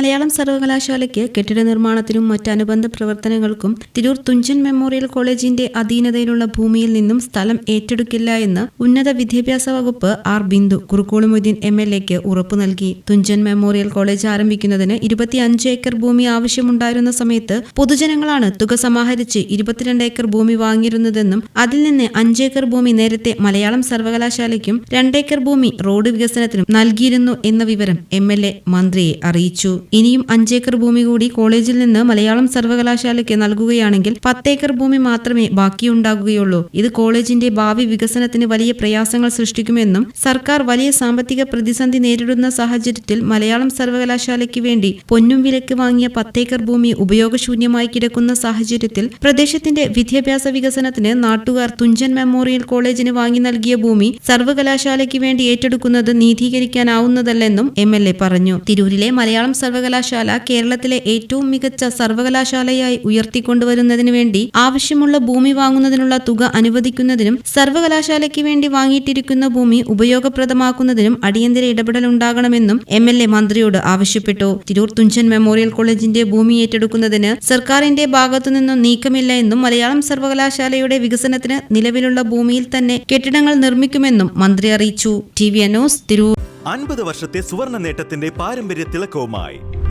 Malayalam സർവകലാശാലയ്ക്ക് കെട്ടിട നിർമ്മാണത്തിനും മറ്റ് അനുബന്ധ പ്രവർത്തനങ്ങൾക്കും തിരൂർ തുഞ്ചൻ മെമ്മോറിയൽ കോളേജിന്റെ അധീനതയിലുള്ള ഭൂമിയിൽ നിന്നും സ്ഥലം ഏറ്റെടുക്കില്ല എന്ന് ഉന്നത വിദ്യാഭ്യാസ വകുപ്പ് R Bindu Kurukkoli Moideen M L എക്ക് ഉറപ്പു നൽകി. തുഞ്ചൻ മെമ്മോറിയൽ കോളേജ് ആരംഭിക്കുന്നതിന് ഇരുപത്തിയഞ്ച് ഏക്കർ ഭൂമി ആവശ്യമുണ്ടായിരുന്ന സമയത്ത് പൊതുജനങ്ങളാണ് തുക സമാഹരിച്ച് ഇരുപത്തിരണ്ട് ഏക്കർ ഭൂമി വാങ്ങിയിരുന്നതെന്നും അതിൽ നിന്ന് അഞ്ച് ഏക്കർ ഭൂമി നേരത്തെ മലയാളം സർവകലാശാലയ്ക്കും രണ്ടേക്കർ ഭൂമി റോഡ് വികസനത്തിനും നൽകിയിരുന്നു എന്ന വിവരം എ മന്ത്രിയെ അറിയിച്ചു. ഇനിയും അഞ്ചേക്കർ ഭൂമി കൂടി കോളേജിൽ നിന്ന് മലയാളം സർവകലാശാലയ്ക്ക് നൽകുകയാണെങ്കിൽ പത്തേക്കർ ഭൂമി മാത്രമേ ബാക്കിയുണ്ടാകുകയുള്ളൂ. ഇത് കോളേജിന്റെ ഭാവി വികസനത്തിന് വലിയ പ്രയാസങ്ങൾ സൃഷ്ടിക്കുമെന്നും സർക്കാർ വലിയ സാമ്പത്തിക പ്രതിസന്ധി നേരിടുന്ന സാഹചര്യത്തിൽ മലയാളം സർവകലാശാലയ്ക്ക് വേണ്ടി പൊന്നും വിലക്ക് വാങ്ങിയ പത്തേക്കർ ഭൂമി ഉപയോഗശൂന്യമായി കിടക്കുന്ന സാഹചര്യത്തിൽ പ്രദേശത്തിന്റെ വിദ്യാഭ്യാസ വികസനത്തിന് നാട്ടുകാർ തുഞ്ചൻ മെമ്മോറിയൽ കോളേജിന് വാങ്ങി നൽകിയ ഭൂമി സർവകലാശാലയ്ക്ക് വേണ്ടി ഏറ്റെടുക്കുന്നത് നീതീകരിക്കാനാവുന്നതല്ലെന്നും എം എൽ എ പറഞ്ഞു. തിരൂരിലെ മലയാളം സർവകലാശാല കേരളത്തിലെ ഏറ്റവും മികച്ച സർവകലാശാലയായി ഉയർത്തിക്കൊണ്ടുവരുന്നതിന് വേണ്ടി ആവശ്യമുള്ള ഭൂമി വാങ്ങുന്നതിനുള്ള തുക അനുവദിക്കുന്നതിനും സർവകലാശാലയ്ക്ക് വേണ്ടി വാങ്ങിയിട്ടിരിക്കുന്ന ഭൂമി ഉപയോഗപ്രദമാക്കുന്നതിനും അടിയന്തര ഇടപെടൽ ഉണ്ടാകണമെന്നും എം എൽ എ മന്ത്രിയോട് ആവശ്യപ്പെട്ടു. തിരൂർ തുഞ്ചൻ മെമ്മോറിയൽ കോളേജിന്റെ ഭൂമി ഏറ്റെടുക്കുന്നതിന് സർക്കാരിന്റെ ഭാഗത്തുനിന്നും നീക്കമില്ല എന്നും മലയാളം സർവകലാശാലയുടെ വികസനത്തിന് നിലവിലുള്ള ഭൂമിയിൽ തന്നെ കെട്ടിടങ്ങൾ നിർമ്മിക്കുമെന്നും മന്ത്രി അറിയിച്ചു. T V Anos Tirur. അൻപത് വർഷത്തെ സുവർണ നേട്ടത്തിന്റെ പാരമ്പര്യ തിളക്കവുമായി